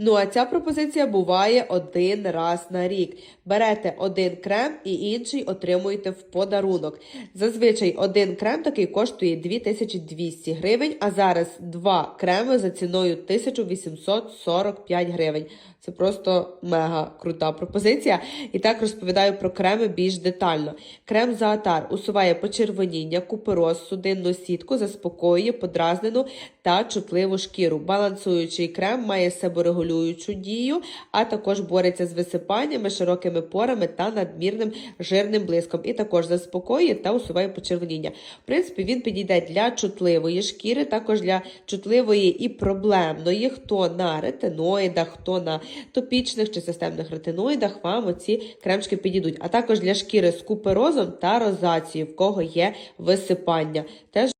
Ну а ця пропозиція буває один раз на рік. Берете один крем і інший отримуєте в подарунок. Зазвичай один крем такий коштує 2200 гривень, а зараз два креми за ціною 1845 гривень. Це просто мега крута пропозиція. І так розповідаю про креми більш детально. Крем Заатар усуває почервоніння, купероз, судинну сітку, заспокоює подразнену та чутливу шкіру. Балансуючий крем має себорегулюючу дію, а також бореться з висипаннями, широкими порами та надмірним жирним блиском. І також заспокоює та усуває почервоніння. В принципі, він підійде для чутливої шкіри, також для чутливої і проблемної, хто на ретиноїдах, хто на топічних чи системних ретиноїдах, вам оці кремчики підійдуть. А також для шкіри з куперозом та розацією, в кого є висипання. Теж